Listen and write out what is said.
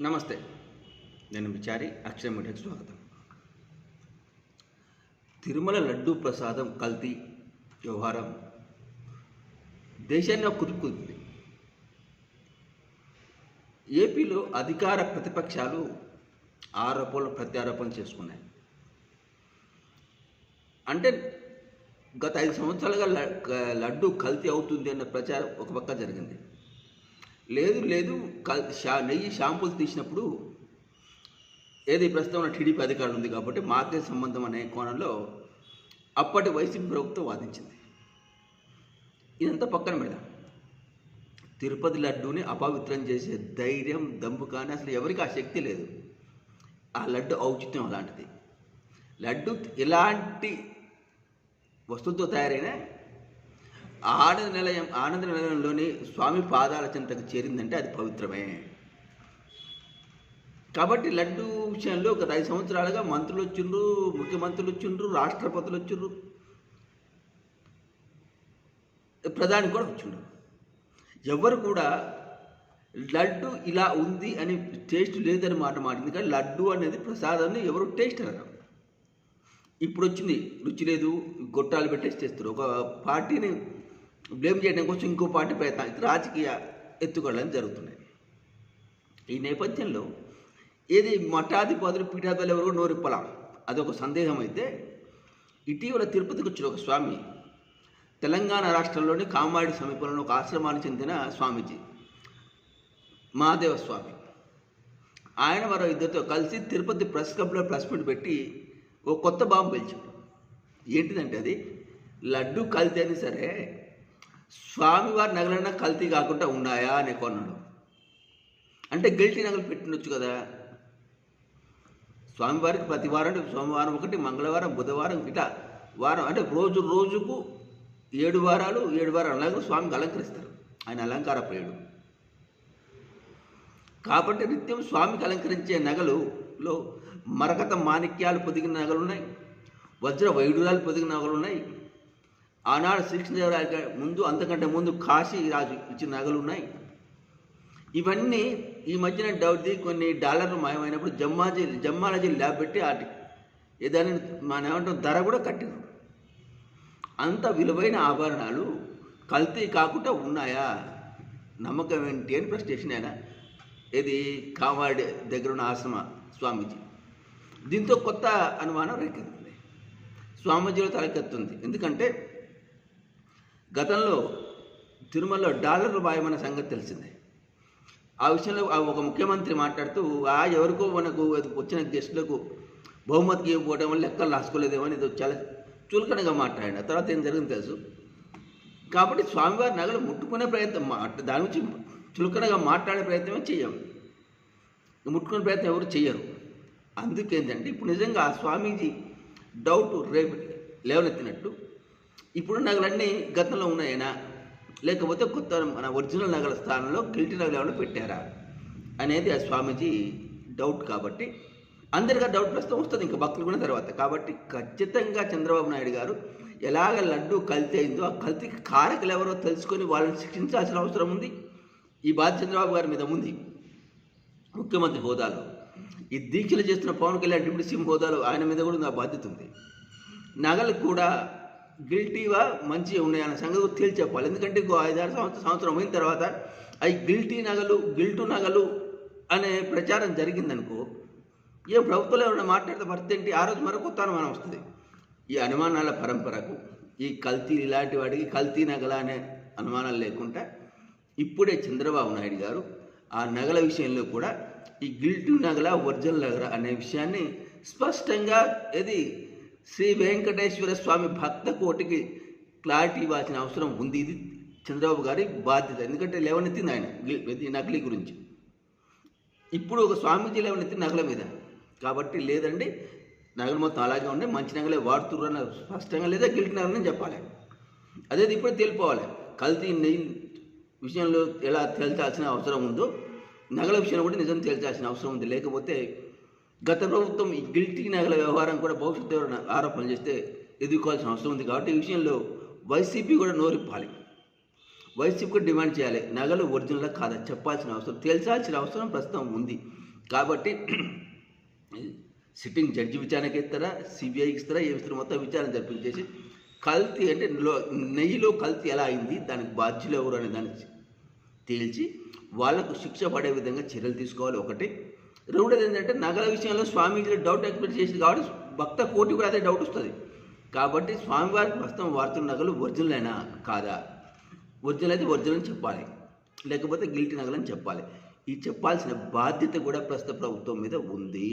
నమస్తే. నేను విచారి అక్షయ మీడియాకి స్వాగతం. తిరుమల లడ్డూ ప్రసాదం కల్తీ వ్యవహారం దేశాన్ని కుదుపుకుంది. ఏపీలో అధికార ప్రతిపక్షాలు ఆరోపణలు ప్రత్యారోపణలు చేసుకున్నాయి. అంటే గత ఐదు సంవత్సరాలుగా లడ్డు కల్తీ అవుతుంది అన్న ప్రచారం ఒక పక్క జరిగింది. లేదు లేదు. షా నెయ్యి షాంపూలు తీసినప్పుడు ఏది ప్రస్తుతం ఉన్న టీడీపీ అధికారులు ఉంది కాబట్టి మాకే సంబంధం అనే కోణంలో అప్పటి వైసీపీ ప్రభుత్వం వాదించింది. ఇదంతా పక్కన పెడదాం. తిరుపతి లడ్డూని అపవిత్రం చేసే ధైర్యం దమ్ము కానీ అసలు ఎవరికి ఆ శక్తి లేదు. ఆ లడ్డు ఔచిత్యం అలాంటిది. లడ్డు ఎలాంటి వస్తువుతో తయారైన ఆనంద నిలయం ఆనంద నిలయంలోని స్వామి పాదాల చెంతకు చేరిందంటే అది పవిత్రమే. కాబట్టి లడ్డు విషయంలో గత ఐదు సంవత్సరాలుగా మంత్రులు వచ్చిండ్రు ముఖ్యమంత్రులు వచ్చిండ్రు రాష్ట్రపతులు వచ్చిండ్రు. ప్రధాని కూడా వచ్చిండ్రు ఎవరు కూడా లడ్డు ఇలా ఉంది అని టేస్ట్ లేదని మాట మాటింది. కానీ లడ్డు అనేది ప్రసాదాన్ని ఎవరు టేస్ట్ అనరు. ఇప్పుడు వచ్చింది రుచి లేదు గొట్టాలు పెట్టేసి చేస్తారు. ఒక పార్టీని బ్లేమ్ చేయడం కోసం ఇంకో పార్టీ ప్రయత్నం రాజకీయ ఎత్తుకోవడం జరుగుతున్నాయి. ఈ నేపథ్యంలో ఏది మఠాధిపతులు పీఠాధిపతులు ఎవరు నోరిప్పలా అదొక సందేహం అయితే ఇటీవల తిరుపతికి వచ్చిన ఒక స్వామి తెలంగాణ రాష్ట్రంలోని కామాడి సమీపంలో ఒక ఆశ్రమానికి చెందిన స్వామీజీ మహాదేవ స్వామి. ఆయన మరో ఇద్దరితో కలిసి తిరుపతి ప్రెస్ క్లబ్లో ప్రెస్ మీట్ పెట్టి ఓ కొత్త బాంబు పిలిచాడు ఏంటిదంటే అది? లడ్డు కల్తీ అయినా సరే స్వామివారి నగలన్నా కల్తీ కాకుండా ఉన్నాయా అని కొన్నాడు. అంటే గిల్టీ నగలు పెట్టినొచ్చు కదా. స్వామివారికి ప్రతి వారం అంటే సోమవారం ఒకటి మంగళవారం బుధవారం ఇట్లా వారం అంటే రోజు రోజుకు ఏడు వారాలు ఏడు వారాలు అలాగే స్వామికి అలంకరిస్తారు. ఆయన అలంకార ప్రియుడు. కాబట్టి నిత్యం స్వామికి అలంకరించే నగలులో మరకత మాణిక్యాలు పొదిగిన నగలున్నాయి. వజ్ర వైడూరాలు పొదిగిన నగలున్నాయి. ఆనాడు శ్రీకృష్ణదేవరాయ ముందు అంతకంటే ముందు కాశీ రాజు ఇచ్చిన నగలు ఉన్నాయి ఇవన్నీ ఈ మధ్యన డౌది కొన్ని డాలర్లు మాయమైనప్పుడు జమ్మాజీ జమ్మాలజీ ల్యాబ్ పెట్టి వాటి ఏదైనా మన ఏమంటాం ధర కూడా కట్టారు అంత విలువైన ఆభరణాలు కల్తీ కాకుండా ఉన్నాయా? నమ్మకం ఏంటి అని ప్రశ్న ఆయన ఇది కామాడి దగ్గర ఉన్న ఆశ్రమ స్వామీజీ. దీంతో కొత్త అనుమానం రేకెత్తుంది. స్వామీజీలో తలకెత్తుంది. ఎందుకంటే గతంలో తిరుమలలో డాలర్లు మాయమన్న సంగతి తెలిసిందే. ఆ విషయంలో ఆ ఒక ముఖ్యమంత్రి మాట్లాడుతూ ఆ ఎవరికో మనకు అది వచ్చిన గెస్టులకు బహుమతికి ఇవ్వకపోవడం వల్ల లెక్కలు రాసుకోలేదేమో అని చాలా చులకనగా మాట్లాడిన. తర్వాత ఏం జరిగింది తెలుసు. కాబట్టి స్వామివారి నగలు ముట్టుకునే ప్రయత్నం మా- దాని గురించి చులకనగా మాట్లాడే ప్రయత్నమే చేయం ముట్టుకునే ప్రయత్నం ఎవరు చేయరు అందుకేంటంటే ఇప్పుడు నిజంగా ఆ స్వామీజీ డౌట్ రేపు లేవనెత్తినట్టు. ఇప్పుడు నగలన్నీ గతంలో ఉన్నాయనా? లేకపోతే కొత్త మన ఒరిజినల్ నగల స్థానంలో గిల్టీ నగలు ఏమైనా పెట్టారా? అనేది ఆ స్వామీజీ డౌట్ కాబట్టి అందరికీ డౌట్ ప్రస్తుతం వస్తుంది. ఇంకా భక్తులు కూడా తర్వాత. కాబట్టి ఖచ్చితంగా చంద్రబాబు నాయుడు గారు ఎలాగ లడ్డు కల్తీ అయిందో ఆ కల్తీకి కారకులు ఎవరో తెలుసుకొని వాళ్ళని శిక్షించాల్సిన అవసరం ఉంది. ఈ బాధ్యత చంద్రబాబు గారి మీద ఉంది. ముఖ్యమంత్రి హోదాలో. ఈ దీక్షలు చేస్తున్న పవన్ కళ్యాణ్ డిప్యూటీ సీఎం హోదాలో ఆయన మీద కూడా నా బాధ్యత ఉంది. నగలు కూడా గిల్టీవా మంచిగా ఉన్నాయన్న సంగతి తేల్చి చెప్పాలి. ఎందుకంటే ఇంకో ఐదారు సంవత్సరం సంవత్సరం అయిన తర్వాత అవి గిల్టీ నగలు గిల్టు నగలు అనే ప్రచారం జరిగిందనుకో ఏ ప్రభుత్వంలో ఎవరైనా మాట్లాడితే పరిస్థితి ఏంటి? ఆ రోజు మరో కొత్త అనుమానం వస్తుంది. ఈ అనుమానాల పరంపరకు ఈ కల్తీ ఇలాంటి వాడికి కల్తీ నగల అనే అనుమానాలు లేకుండా ఇప్పుడే చంద్రబాబు నాయుడు గారు ఆ నగల విషయంలో కూడా ఈ గిల్టు నగల ఒరిజినల్ నగల అనే విషయాన్ని స్పష్టంగా ఇది శ్రీ వెంకటేశ్వర స్వామి భక్త కోటికి క్లారిటీ ఇవ్వాల్సిన అవసరం ఉంది. ఇది చంద్రబాబు గారి బాధ్యత. ఎందుకంటే లేవనెత్తింది ఆయన ఇది నకిలీ గురించి. ఇప్పుడు ఒక స్వామీజీ లేవనెత్తి నగల మీద. కాబట్టి లేదండి నగలు మొత్తం అలాగే ఉండే మంచి నగలే వాడుతుర్రు అన్న స్పష్టంగా లేదా గిల్ట్ నగలని చెప్పాలి. అదే ఇప్పుడు తెలిపోవాలి. కల్తీ నెయ్యి విషయంలో ఎలా తేల్చాల్సిన అవసరం ఉందో నగల విషయంలో కూడా నిజం తేల్చాల్సిన అవసరం ఉంది. లేకపోతే గత ప్రభుత్వం ఈ గిల్టీ నగల వ్యవహారం కూడా భవిష్యత్తు ఆరోపణలు చేస్తే ఎదుర్కోవాల్సిన అవసరం ఉంది. కాబట్టి ఈ విషయంలో వైసీపీ కూడా నోరిప్పాలి. వైసీపీ కూడా డిమాండ్ చేయాలి. నగలు ఒరిజినల్ కాదని చెప్పాల్సిన అవసరం తేల్చాల్సిన అవసరం ప్రస్తుతం ఉంది. కాబట్టి సిట్టింగ్ జడ్జి విచారణకి ఇస్తారా? సిబిఐకి ఇస్తారా? ఏమి ఇస్తారా మొత్తం విచారణ జరిపించేసి కల్తీ అంటే నెయ్యిలో కల్తీ ఎలా అయింది? దానికి బాధ్యులు ఎవరు అనే దానికి తేల్చి వాళ్ళకు శిక్ష పడే విధంగా చర్యలు తీసుకోవాలి ఒకటి. రెండోది ఏంటంటే నగల విషయంలో స్వామీజీలు డౌట్ ఎక్స్పెక్ట్ చేసింది కాబట్టి భక్త కోటి కూడా అదే డౌట్ వస్తుంది. కాబట్టి స్వామివారికి ప్రస్తుతం వాడుతున్న నగలు ఒరిజినల్ అయినా కాదా? ఒరిజినల్ అయితే ఒరిజినల్ అని చెప్పాలి. లేకపోతే గిల్టీ నగలని చెప్పాలి. ఈ చెప్పాల్సిన బాధ్యత కూడా ప్రస్తుత ప్రభుత్వం మీద ఉంది.